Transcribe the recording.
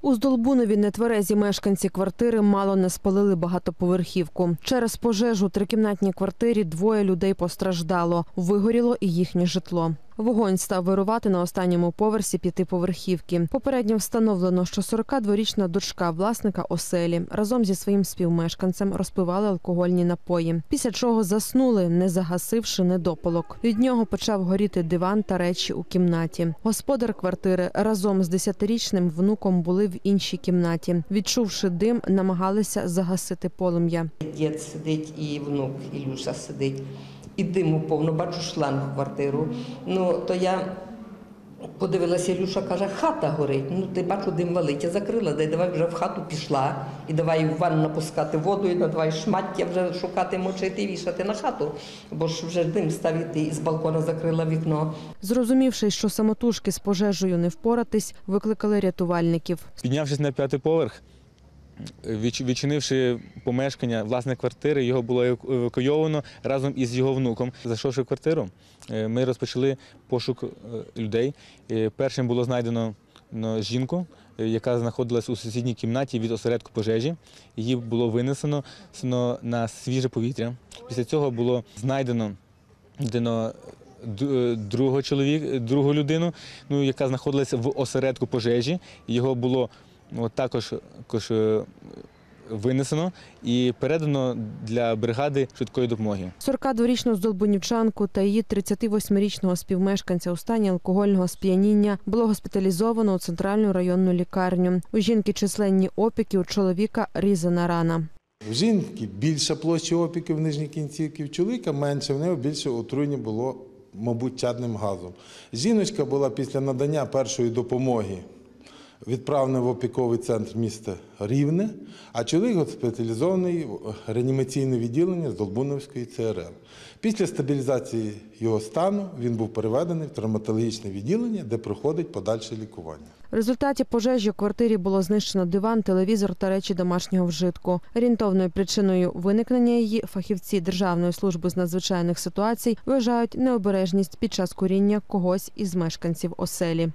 У Здолбунові нетверезі мешканці квартири мало не спалили багатоповерхівку. Через пожежу у трикімнатній квартирі двоє людей постраждало. Вигоріло і їхнє житло. Вогонь став вирувати на останньому поверсі п'ятиповерхівки. Попередньо встановлено, що 42-річна дочка власника оселі разом зі своїм співмешканцем розпивали алкогольні напої. Після чого заснули, не загасивши недопалок. Від нього почав горіти диван та речі у кімнаті. Господар квартири разом з 10-річним внуком були в іншій кімнаті. Відчувши дим, намагалися загасити полум'я. Дід сидить і внук Ілюша сидить. І диму повно, бачу шланг в квартиру. Ну, то я подивилася, Ілюша каже, хата горить. Ну, ти бачу, дим валить. Я закрила, дай давай вже в хату пішла. І давай в ванну напускати воду, і давай шмаття вже шукати, мочити і вішати на хату. Бо ж вже дим ставити, і з балкона закрила вікно. Зрозумівши, що самотужки з пожежею не впоратись, викликали рятувальників. Піднявшись на п'ятий поверх, відчинивши помешкання власне квартири, його було евакуйовано разом із його внуком. Зайшовши в квартиру, е, ми розпочали пошук е, людей. Е, Першим було знайдено ну, жінку, яка знаходилась у сусідній кімнаті від осередку пожежі. Її було винесено сено на свіже повітря. Після цього було знайдено другого чоловік, другу людину, ну, яка знаходилася в осередку пожежі. Його було от, також, також е, винесено і передано для бригади швидкої допомоги. 42-річну здолбунівчанку та її 38-річного співмешканця у стані алкогольного сп'яніння було госпіталізовано у центральну районну лікарню. У жінки численні опіки, у чоловіка різана рана. В жінки більша площа опіків в нижній кінцівці, в чоловіка менше, в нього більше отруєння було, мабуть, чадним газом. Жіночка була після надання першої допомоги відправлена в опіковий центр міста Рівне, а чоловік госпіталізований в реанімаційне відділення з Долбуновської ЦРЛ. Після стабілізації його стану він був переведений в травматологічне відділення, де проходить подальше лікування. В результаті пожежі у квартирі було знищено диван, телевізор та речі домашнього вжитку. Орієнтовною причиною виникнення її фахівці Державної служби з надзвичайних ситуацій вважають необережність під час куріння когось із мешканців оселі.